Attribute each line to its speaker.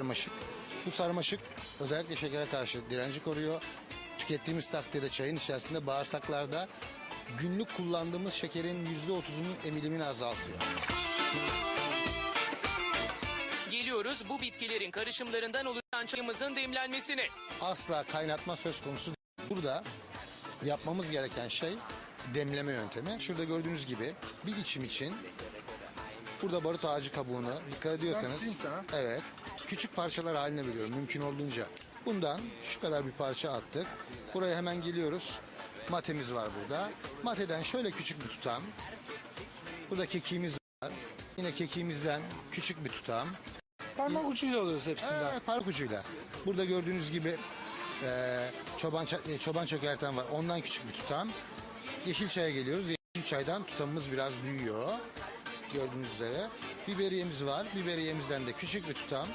Speaker 1: sarmaşık. Bu sarmaşık özellikle şekere karşı direnci koruyor. Tükettiğimiz takdirde çayın içerisinde bağırsaklarda günlük kullandığımız şekerin %30'unun emilimini azaltıyor.
Speaker 2: Geliyoruz bu bitkilerin karışımlarından oluşan çayımızın demlenmesine.
Speaker 1: Asla kaynatma söz konusu. Burada yapmamız gereken şey demleme yöntemi. Şurada gördüğünüz gibi bir içim için burada barut ağacı kabuğunu dikkat ediyorsanız evet küçük parçalar haline veriyorum mümkün olduğunca. Bundan şu kadar bir parça attık. Buraya hemen geliyoruz. Matemiz var burada. Mateden şöyle küçük bir tutam. Burada kekiğimiz var. Yine kekiğimizden küçük bir tutam.
Speaker 3: Parmak ucuyla alıyoruz hepsinden.
Speaker 1: Ee, park ucuyla. Burada gördüğünüz gibi e, çoban, e, çoban çökerten var. Ondan küçük bir tutam. Yeşil çaya geliyoruz. Yeşil çaydan tutamımız biraz büyüyor. Gördüğünüz üzere. Biberiyemiz var. Biberiyemizden de küçük bir tutam.